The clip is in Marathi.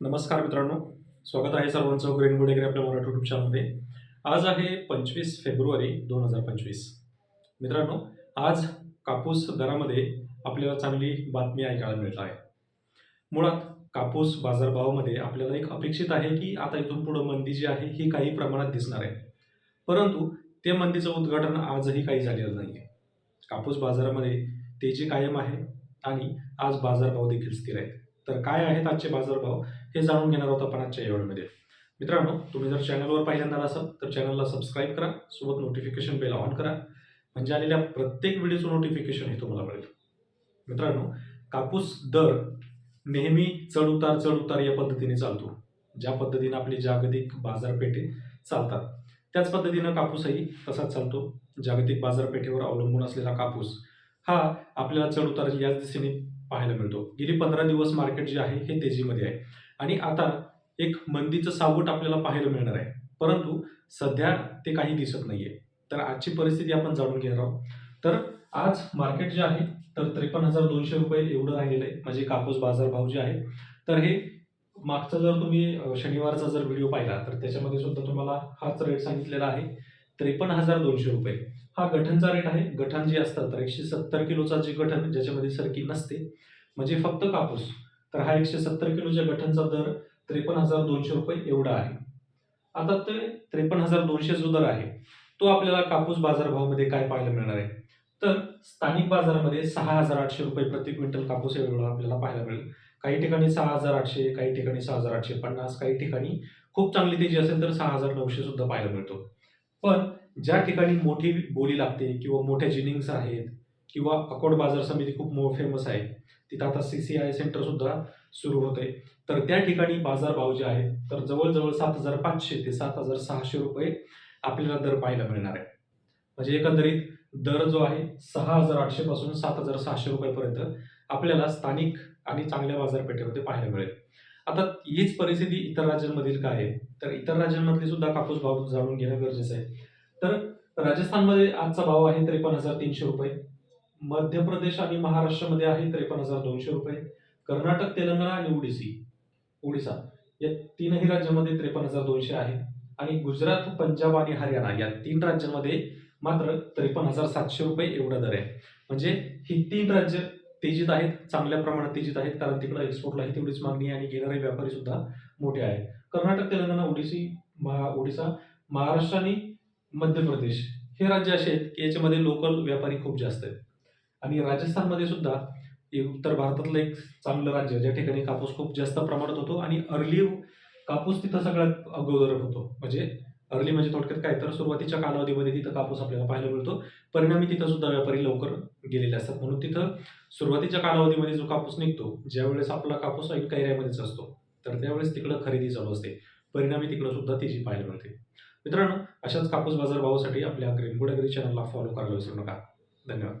नमस्कार मित्रांनो स्वागत आहे सर्वांचं ग्रीन गुडेगरे आपल्या मराठी युट्यूब चॅनलमध्ये आज आहे पंचवीस फेब्रुवारी दोन हजार पंचवीस. मित्रांनो आज कापूस दरामध्ये आपल्याला चांगली बातमी ऐकायला मिळत आहे. मुळात कापूस बाजारभावामध्ये आपल्याला एक अपेक्षित आहे की आता इथून पुढं मंदी जी आहे ही काही प्रमाणात दिसणार आहे. परंतु ते मंदीचं उद्घाटन आजही काही झालेलं नाही आहे कापूस बाजारामध्ये तेजी कायम आहे आणि आज बाजारभाव देखील स्थिर आहेत. तर काय आहेत आजचे बाजारभाव हे जाणून घेणार होत आपण आजच्या या व्हिडिओमध्ये मित्रांनो तुम्ही जर चॅनलवर पहिल्यांदा असाल तर चॅनलला सबस्क्राईब करा सोबत नोटिफिकेशन बेल ऑन करा म्हणजे आलेल्या प्रत्येक व्हिडिओचं नोटिफिकेशन हे तुम्हाला मिळेल. मित्रांनो कापूस दर नेहमी चढ उतार चढ उतार या पद्धतीने चालतो. ज्या पद्धतीनं आपली जागतिक बाजारपेठे चालतात त्याच पद्धतीनं कापूसही तसाच चालतो. जागतिक बाजारपेठेवर अवलंबून असलेला कापूस हा आपल्याला चढ उतार याच दिशेने पाहायला मिळतो. गेली पंधरा दिवस मार्केट जे आहे हे तेजीमध्ये आहे. आणि आता एक मंदीचं सावट आपल्याला पाहायला मिळणार आहे. परंतु सध्या ते काही दिसत नाहीये. तर आजची परिस्थिती आपण जाणून घेणार आहोत. तर आज मार्केट जे आहे तर त्रेपन्न हजार दोनशे रुपये एवढं राहिलेलं आहे. म्हणजे कापूस बाजार भाव जे आहे तर हे मागचा जर तुम्ही शनिवारचा जर व्हिडिओ पाहिला तर त्याच्यामध्ये सुद्धा तुम्हाला हाच रेट सांगितलेला आहे. त्रेपन्न हजार दोनशे रुपये. हा गठनचा रेट आहे. गठन जे असतात तर एकशे सत्तर किलोचा जे गठन ज्याच्यामध्ये सरकी नसते म्हणजे फक्त कापूस. तर हा एकशे सत्तर किलोच्या गठनचा दर त्रेपन्न हजार दोनशे रुपये एवढा आहे. आता ते त्रेपन्न हजार दोनशे जो दर आहे तो आपल्याला कापूस बाजारभावामध्ये काय पाहायला मिळणार आहे? तर स्थानिक बाजारामध्ये सहा हजार आठशे रुपये प्रति क्विंटल कापूस एवढा आपल्याला पाहायला मिळेल. काही ठिकाणी सहा हजार आठशे काही ठिकाणी सहा हजार आठशे पन्नास काही ठिकाणी खूप चांगली तेजी असेल तर सहा हजार नऊशे सुद्धा पाहायला मिळतो. पण ज्या ठिकाणी मोठी बोली लागते किंवा मोठ्या जिनिंग्स आहेत किंवा अकोट बाजार समिती खूप मो फेमस आहे तिथं आता सी सी आय सेंटर सुद्धा सुरू होते. तर त्या ठिकाणी बाजारभाव जे आहेत तर जवळजवळ सात हजार पाचशे ते सात हजार सहाशे रुपये आपल्याला दर पाहायला मिळणार आहे. म्हणजे एकंदरीत दर जो आहे सहा हजार आठशे पासून सात हजार सहाशे रुपयापर्यंत आपल्याला स्थानिक आणि चांगल्या बाजारपेठेमध्ये पाहायला मिळेल. आता हीच परिस्थिती इतर राज्यांमधील काय आहे? तर इतर राज्यांमधले सुद्धा कापूस भाव जाणून घेणं गरजेचं आहे. तर राजस्थानमध्ये आजचा भाव आहे त्रेपन्न हजार तीनशे रुपये. मध्य प्रदेश आणि महाराष्ट्रामध्ये आहे त्रेपन्न हजार दोनशे रुपये. कर्नाटक तेलंगणा आणि ओडिसी. ओडिसा. या तीनही राज्यांमध्ये त्रेपन्न हजार दोनशे आहे. आणि गुजरात पंजाब आणि हरियाणा या तीन राज्यांमध्ये मात्र त्रेपन्न हजार सातशे रुपये एवढा दर आहे. म्हणजे ही तीन राज्य तेजीत आहेत चांगल्या प्रमाणात तेजीत आहेत कारण तिकडे एक्सपोर्टलाही तेवढीच मागणी आहे आणि घेणारे व्यापारी सुद्धा मोठे आहेत. कर्नाटक तेलंगणा ओडिसी महा ओडिसा महाराष्ट्र आणि मध्य प्रदेश हे राज्य असे आहेत की याच्यामध्ये लोकल व्यापारी खूप जास्त आहेत. आणि राजस्थानमध्ये सुद्धा उत्तर भारतातलं एक चांगलं राज्य ज्या ठिकाणी कापूस खूप जास्त प्रमाणात होतो आणि अर्ली कापूस तिथं सगळ्यात अगोदर होतो. म्हणजे अर्ली म्हणजे थोडक्यात काय तर सुरुवातीच्या कालावधीमध्ये तिथं कापूस आपल्याला पाहायला मिळतो. परिणामी तिथं सुद्धा व्यापारी लवकर गेलेले असतात. म्हणून तिथं सुरुवातीच्या कालावधीमध्ये जो कापूस निघतो ज्यावेळेस आपला कापूस ऐन कैऱ्यामध्येच असतो तर त्यावेळेस तिकडं खरेदी चालू असते. परिणामी तिकडं सुद्धा तेजी पाहायला मिळते. मित्रांनो अशाच कापूस बाजार भावासाठी आपल्या ग्रेनगुड अग्री चॅनलला फॉलो करायला विसरू नका. धन्यवाद.